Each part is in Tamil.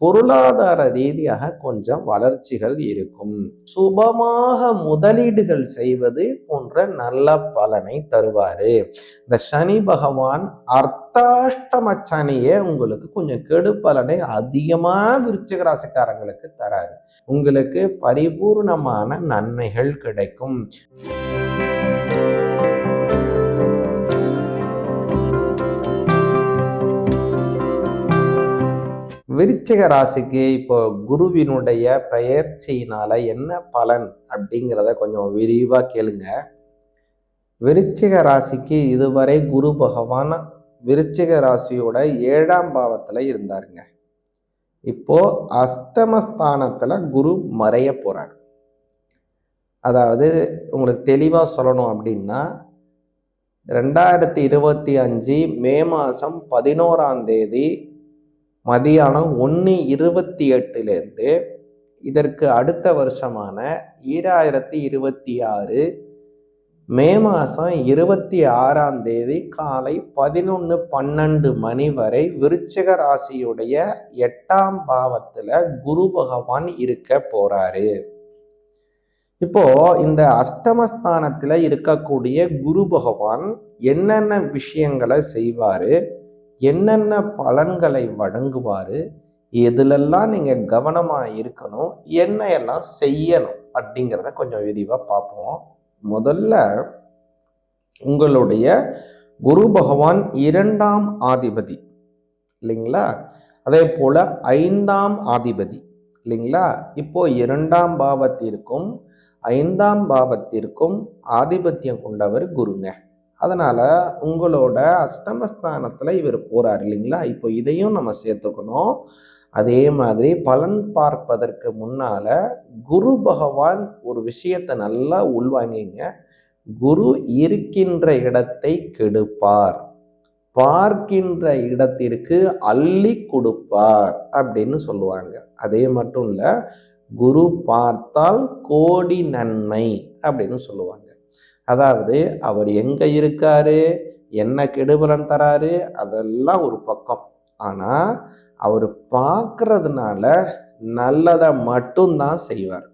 பொருளாதார ரீதியாக கொஞ்சம் வளர்ச்சிகள் இருக்கும். சுபமாக முதலீடுகள் செய்வது போன்ற நல்ல பலனை தருவாரு. இந்த சனி பகவான் அர்த்தாஷ்டம சனியே உங்களுக்கு கொஞ்சம் கெடு பலனை அதிகமா விருச்சிக ராசிக்காரங்களுக்கு தராரு. உங்களுக்கு பரிபூர்ணமான நன்மைகள் கிடைக்கும். விருச்சிக ராசிக்கு இப்போ குருவினுடைய பெயர்ச்சியினால என்ன பலன் அப்படிங்கிறத கொஞ்சம் விரிவா கேளுங்க. விருச்சிக ராசிக்கு இதுவரை குரு பகவான் விருச்சிக ராசியோட ஏழாம் பாவத்துல இருந்தாருங்க. இப்போ அஷ்டமஸ்தானத்துல குரு மறைய போறார். அதாவது உங்களுக்கு தெளிவா சொல்லணும் அப்படின்னா ரெண்டாயிரத்தி இருபத்தி அஞ்சு மே மாதம் பதினோராம் தேதி மதியானம் ஒன்று இருபத்தி எட்டுலேருந்து இதற்கு அடுத்த வருஷமான ஈராயிரத்தி இருபத்தி ஆறு மே மாதம் இருபத்தி ஆறாம் தேதி காலை பதினொன்று பன்னெண்டு மணி வரை விருச்சிக ராசியுடைய எட்டாம் பாவத்தில் குரு பகவான் இருக்க போறாரு. இப்போ இந்த அஷ்டமஸ்தானத்தில் இருக்கக்கூடிய குரு பகவான் என்னென்ன விஷயங்களை செய்வாரு? என்னென்ன பலன்களை வழங்குவாரு எதுலெல்லாம் நீங்க கவனமா இருக்கணும் என்ன எல்லாம் செய்யணும் அப்படிங்கிறத கொஞ்சம் விரிவா பார்ப்போம். முதல்ல உங்களுடைய குரு பகவான் இரண்டாம் ஆதிபதி இல்லைங்களா? அதே போல ஐந்தாம் ஆதிபதி இல்லைங்களா? இப்போ இரண்டாம் பாவத்திற்கும் ஐந்தாம் பாவத்திற்கும் ஆதிபத்தியம் கொண்டவர் குருங்க. அதனால் உங்களோட அஷ்டமஸ்தானத்தில் இவர் போகிறார் இல்லைங்களா? இப்போ இதையும் நம்ம சேர்த்துக்கணும். அதே மாதிரி பலன் பார்ப்பதற்கு முன்னால குரு பகவான் ஒரு விஷயத்தை நல்லா உள்வாங்கிங்க. குரு இருக்கின்ற இடத்தை கெடுப்பார். பார்க்கின்ற இடத்திற்கு அள்ளி கொடுப்பார் அப்படின்னு சொல்லுவாங்க. அதே மட்டும் இல்லை குரு பார்த்தால் கோடி நன்மை அப்படின்னு சொல்லுவாங்க. அதாவது அவர் எங்க இருக்காரு? என்ன கெடுபலன் தராரு? அதெல்லாம் ஒரு பக்கம். ஆனா அவர் பார்க்கறதுனால நல்லதை மட்டும்தான் செய்வார்.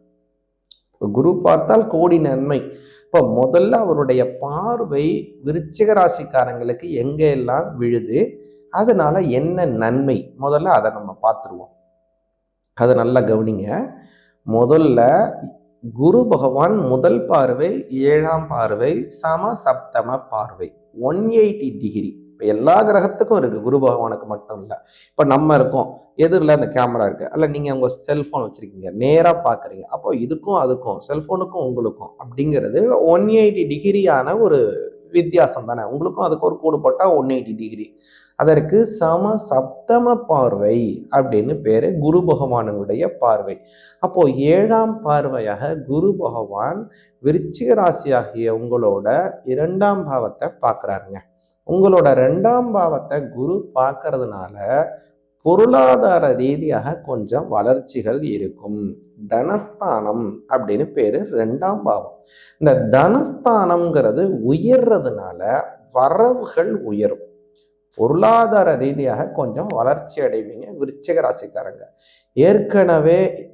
குரு பார்த்தால் கோடி நன்மை. இப்போ முதல்ல அவருடைய பார்வை விருச்சிக ராசிக்காரங்களுக்கு எங்க எல்லாம் விழுது? அதனால என்ன நன்மை? முதல்ல அதை நம்ம பார்த்துருவோம். அதை நல்லா கவனிங்க. முதல்ல குரு பகவான் முதல் பார்வை ஏழாம் பார்வை சம சப்தம பார்வை. ஒன் எயிட்டி டிகிரி இப்போ எல்லா கிரகத்துக்கும் இருக்கு. குரு பகவானுக்கு மட்டும் இல்லை. இப்போ நம்ம இருக்கோம். எதிரில் அந்த கேமரா இருக்கு. அல்ல நீங்க உங்க செல்போன் வச்சிருக்கீங்க. நேராக பார்க்குறீங்க அப்போ இதுக்கும் அதுக்கும் செல்போனுக்கும் உங்களுக்கும் அப்படிங்கிறது ஒன் எயிட்டி டிகிரியான ஒரு வித்தியாசம் தானே? உங்களுக்கும் அதுக்கு ஒரு கூடு போட்டால் ஒன் எயிட்டி டிகிரி. அதற்கு சம சப்தம பார்வை அப்படின்னு பேரு குரு பகவானுடைய பார்வை. அப்போ ஏழாம் பார்வையாக குரு பகவான் விருச்சிக ராசியாகிய உங்களோட இரண்டாம் பாவத்தை பார்க்குறாருங்க. உங்களோட ரெண்டாம் பாவத்தை குரு பார்க்கறதுனால பொருளாதார ரீதியாக கொஞ்சம் வளர்ச்சிகள் இருக்கும். தனஸ்தானம் அப்படின்னு பேரு ரெண்டாம் பாவம். இந்த தனஸ்தானம்ங்கிறது உயர்றதுனால வரவுகள் உயரும். பொருளாதார ரீதியாக கொஞ்சம் வளர்ச்சி அடைவீங்க விருச்சிக ராசிக்காரங்க. ஏற்கனவே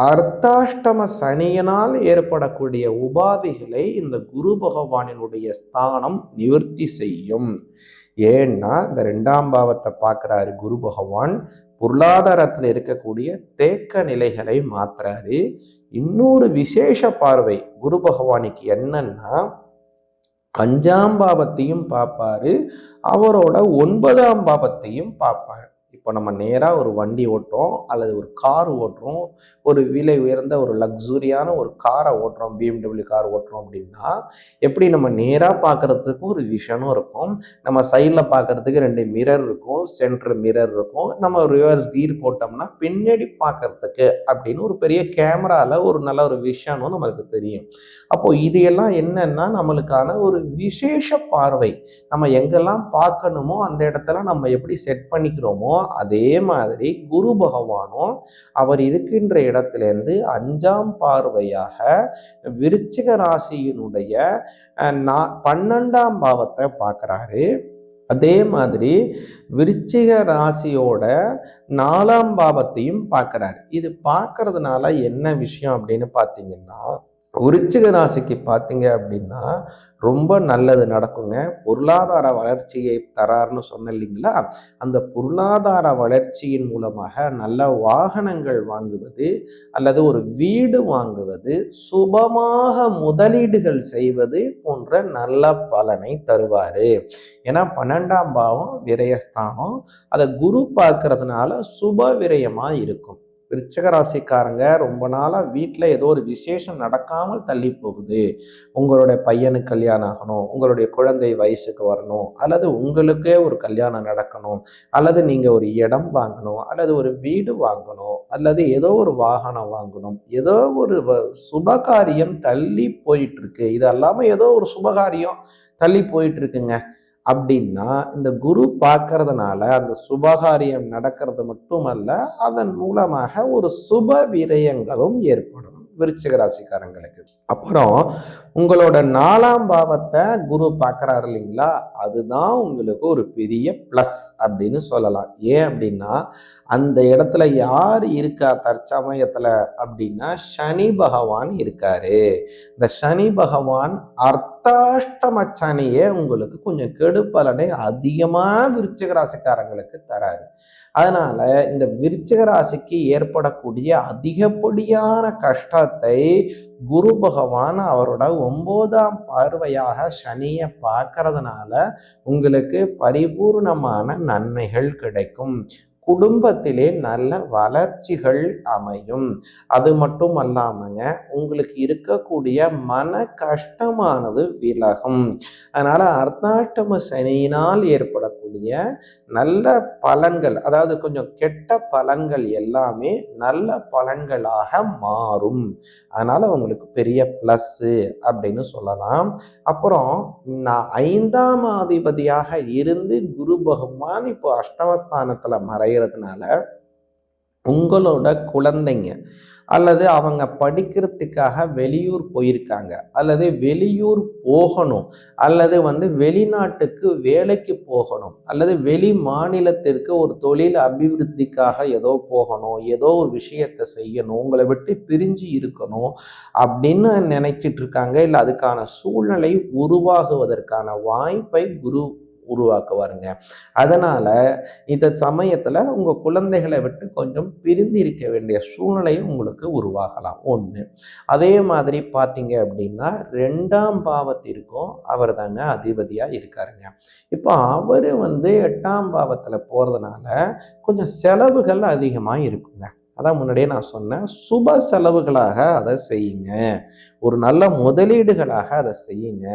அர்த்தாஷ்டம சனியினால் ஏற்படக்கூடிய உபாதைகளை இந்த குரு பகவானினுடைய ஸ்தானம் நிவர்த்தி செய்யும். ஏன்னா இந்த ரெண்டாம் பாவத்தை பார்க்குறாரு குரு பகவான் பொருளாதாரத்தில் இருக்கக்கூடிய தேக்க நிலைகளை மாத்துறாரு. இன்னொரு விசேஷ பார்வை குரு பகவானுக்கு என்னன்னா அஞ்சாம் பாவத்தையும் பார்ப்பாரு அவரோட ஒன்பதாம் பாவத்தையும் பார்ப்பாரு. இப்போ நம்ம நேராக ஒரு வண்டி ஓட்டுறோம் அல்லது ஒரு கார் ஓட்டுறோம் ஒரு விலை உயர்ந்த ஒரு லக்ஸூரியான ஒரு காரை ஓட்டுறோம் பிஎம்டபிள்யூ கார் ஓட்டுறோம் அப்படின்னா எப்படி நம்ம நேராக பார்க்கறதுக்கு ஒரு விஷனும் இருக்கும் நம்ம சைடில் பார்க்கறதுக்கு ரெண்டு மிரர் இருக்கும் சென்டர் மிரர் இருக்கும் நம்ம ரிவர்ஸ் கீர் போட்டோம்னா பின்னாடி பார்க்கறதுக்கு அப்படின்னு ஒரு பெரிய கேமராவில் ஒரு நல்ல ஒரு விஷனும் நம்மளுக்கு தெரியும். அப்போது இது எல்லாம் என்னன்னா நம்மளுக்கான ஒரு விசேஷ பார்வை. நம்ம எங்கெல்லாம் பார்க்கணுமோ அந்த இடத்துல நம்ம எப்படி செட் பண்ணிக்கிறோமோ அதே மாதிரி குரு பகவானும் அவர் இருக்கின்ற இடத்திலேருந்து அஞ்சாம் பார்வையாக விருச்சிக ராசியினுடைய நா- பன்னெண்டாம் பாவத்தை பார்க்குறாரு. அதே மாதிரி விருச்சிக ராசியோட நாலாம் பாவத்தையும் பார்க்குறாரு. இது பார்க்கறதுனால என்ன விஷயம் அப்படின்னு பார்த்தீங்கன்னா விருச்சிக ராசிக்கு பார்த்தீங்க அப்படின்னா ரொம்ப நல்லது நடக்குங்க. பொருளாதார வளர்ச்சியை தரார்னு சொன்ன இல்லைங்களா? அந்த பொருளாதார வளர்ச்சியின் மூலமாக நல்ல வாகனங்கள் வாங்குவது அல்லது ஒரு வீடு வாங்குவது சுபமாக முதலீடுகள் செய்வது போன்ற நல்ல பலனை தருவார். ஏன்னா பன்னெண்டாம் பாவம் விரயஸ்தானம். அதை குரு பார்க்கறதுனால சுப விரயமாக இருக்கும். விருச்சக ராசிக்காரங்க ரொம்ப நாளாக வீட்டில் ஏதோ ஒரு விசேஷம் நடக்காமல் தள்ளி போகுது. உங்களுடைய பையனுக்கு கல்யாணம் ஆகணும் உங்களுடைய குழந்தை வயசுக்கு வரணும் அல்லது உங்களுக்கே ஒரு கல்யாணம் நடக்கணும் அல்லது நீங்கள் ஒரு இடம் வாங்கணும் அல்லது ஒரு வீடு வாங்கணும் அல்லது ஏதோ ஒரு வாகனம் வாங்கணும் ஏதோ ஒரு சுபகாரியம் தள்ளி போயிட்டுருக்கு இது அல்லாமல் ஏதோ ஒரு சுபகாரியம் தள்ளி போயிட்டுருக்குங்க அப்படின்னா இந்த குரு பார்க்கறதுனால அந்த சுபகாரியம் நடக்கிறது மட்டுமல்ல அதன் மூலமாக ஒரு சுப விரயங்களும் ஏற்படும். விருச்சிக ராசிக்காரங்களுக்கு. அப்புறம் உங்களோட நாலாம் பாவத்தை குரு பார்க்குறாரு இல்லைங்களா? அதுதான் உங்களுக்கு ஒரு பெரிய ப்ளஸ் அப்படின்னு சொல்லலாம். ஏன் அப்படின்னா அந்த இடத்துல யார் இருக்கா தற்சமயத்தில் அப்படின்னா சனி பகவான் இருக்காரு. இந்த சனி பகவான் அர்த்தாஷ்டம சனியை உங்களுக்கு கொஞ்சம் கெடுப்பலனை அதிகமாக விருச்சிக ராசிக்காரங்களுக்கு தராரு. அதனால இந்த விருச்சிக ராசிக்கு ஏற்படக்கூடிய அதிகப்படியான கஷ்டத்தை குரு பகவான் அவரோட ஒன்போதாம் பார்வையாக சனியை பார்க்கறதுனால உங்களுக்கு பரிபூர்ணமான நன்மைகள் கிடைக்கும். குடும்பத்திலே நல்ல வளர்ச்சிகள் அமையும். அது மட்டும் அல்லாமங்க உங்களுக்கு இருக்கக்கூடிய மன கஷ்டமானது விலகும். அதனால அர்த்தாஷ்டம சனியினால் வரக்கூடிய நல்ல பலன்கள் அதாவது கொஞ்சம் கெட்ட பலன்கள் எல்லாமே நல்ல பலன்களாக மாறும். அதனால உங்களுக்கு பெரிய ப்ளஸ்ஸு அப்படின்னு சொல்லலாம். அப்புறம் நான் ஐந்தாம் அதிபதியாக இருந்து குரு பகவான் இப்போ அஷ்டமஸ்தானத்தில் மறைகிறதுனால உங்களோட குழந்தைங்க அல்லது அவங்க படிக்கிறதுக்காக வெளியூர் போயிருக்காங்க அல்லது வெளியூர் போகணும் அல்லது வந்து வெளிநாட்டுக்கு வேலைக்கு போகணும் அல்லது வெளி மாநிலத்திற்கு ஒரு தொழில் அபிவிருத்திக்காக ஏதோ போகணும் ஏதோ ஒரு விஷயத்தை செய்யணும் உங்களை விட்டு பிரிஞ்சு இருக்கணும் அப்படின்னு நினைச்சிட்டு இருக்காங்க. இல்லை அதுக்கான சூழ்நிலை உருவாகுவதற்கான வாய்ப்பை குரு உருவாக்குவாருங்க. அதனால் இந்த சமயத்தில் உங்கள் குழந்தைகளை விட்டு கொஞ்சம் பிரிந்து இருக்க வேண்டிய சூழ்நிலையும் உங்களுக்கு உருவாகலாம். ஒன்று அதே மாதிரி பார்த்தீங்க அப்படின்னா ரெண்டாம் பாவத்திற்கும் அவர் தாங்க அதிபதியாக இருக்காருங்க. இப்போ அவர் வந்து எட்டாம் பாவத்தில் போகிறதுனால கொஞ்சம் செலவுகள் அதிகமாக இருக்குங்க. அதான் முன்னாடியே நான் சொன்னேன். சுப செலவுகளாக அதை செய்யுங்க. ஒரு நல்ல முதலீடுகளாக அதை செய்யுங்க.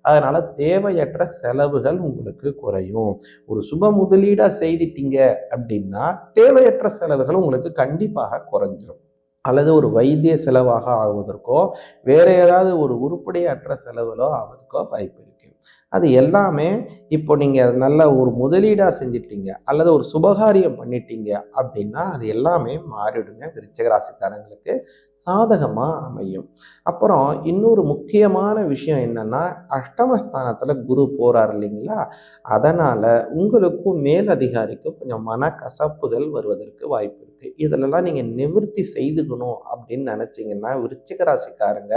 அதனால தேவையற்ற செலவுகள் உங்களுக்கு குறையும். ஒரு சுப முதலீடாக செய்துட்டீங்க அப்படின்னா தேவையற்ற செலவுகள் உங்களுக்கு கண்டிப்பாக குறைஞ்சிரும். அல்லது ஒரு வைத்திய செலவாக ஆகுவதற்கோ வேற ஏதாவது ஒரு உருப்படியற்ற செலவுகளோ ஆவதற்கோ வாய்ப்பு அது எல்லாமே இப்போ நீங்கள் நல்ல ஒரு முதலீடாக செஞ்சிட்டீங்க அல்லது ஒரு சுபகாரியம் பண்ணிட்டீங்க அப்படின்னா அது எல்லாமே மாறிடுங்க விருச்சகராசிக்காரங்களுக்கு சாதகமாக அமையும். அப்புறம் இன்னொரு முக்கியமான விஷயம் என்னென்னா அஷ்டமஸ்தானத்தில் குரு போகிறார் இல்லைங்களா? அதனால் உங்களுக்கும் மேலதிகாரிக்கும் கொஞ்சம் மனக்கசப்புகள் வருவதற்கு வாய்ப்பு இருக்குது இதிலெல்லாம் நீங்கள் நிவர்த்தி செய்துக்கணும் அப்படின்னு நினச்சிங்கன்னா விருச்சிகராசிக்காரங்க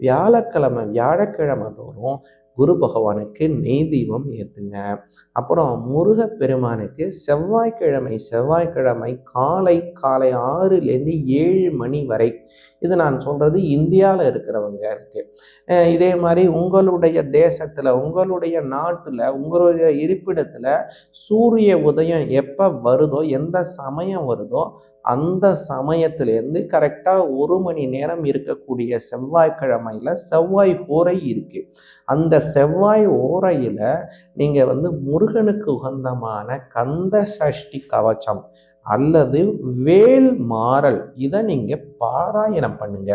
வியாழக்கிழமை வியாழக்கிழமை தோறும் குரு பகவானுக்கு நெய் தீபம் ஏற்றுங்க அப்புறம் முருகப்பெருமானுக்கு செவ்வாய்க்கிழமை செவ்வாய்க்கிழமை காலை காலை ஆறுலேருந்து ஏழு மணி வரை. இது நான் சொல்கிறது இந்தியாவில் இருக்கிறவங்க இருக்குது இதே மாதிரி உங்களுடைய தேசத்தில் உங்களுடைய நாட்டில் உங்களுடைய இருப்பிடத்தில் சூரிய உதயம் எப்போ வருதோ எந்த சமயம் வருதோ அந்த சமயத்திலேருந்து கரெக்டாக ஒரு மணி நேரம் இருக்கக்கூடிய செவ்வாய்க்கிழமையில் செவ்வாய் ஓரை இருக்குது அந்த செவ்வாய் ஓரையில் நீங்கள் வந்து முருகனுக்கு உகந்தமான கந்த சஷ்டி கவச்சம் அல்லது வேல் மாறல் இதை நீங்கள் பாராயணம் பண்ணுங்க.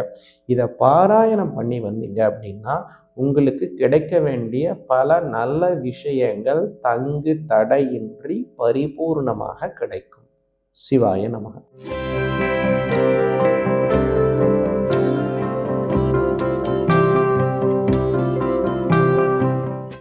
இதை பாராயணம் பண்ணி வந்தீங்க அப்படின்னா உங்களுக்கு கிடைக்க வேண்டிய பல நல்ல விஷயங்கள் தங்கு தடையின்றி பரிபூர்ணமாக கிடைக்கும். சிவாய நமக.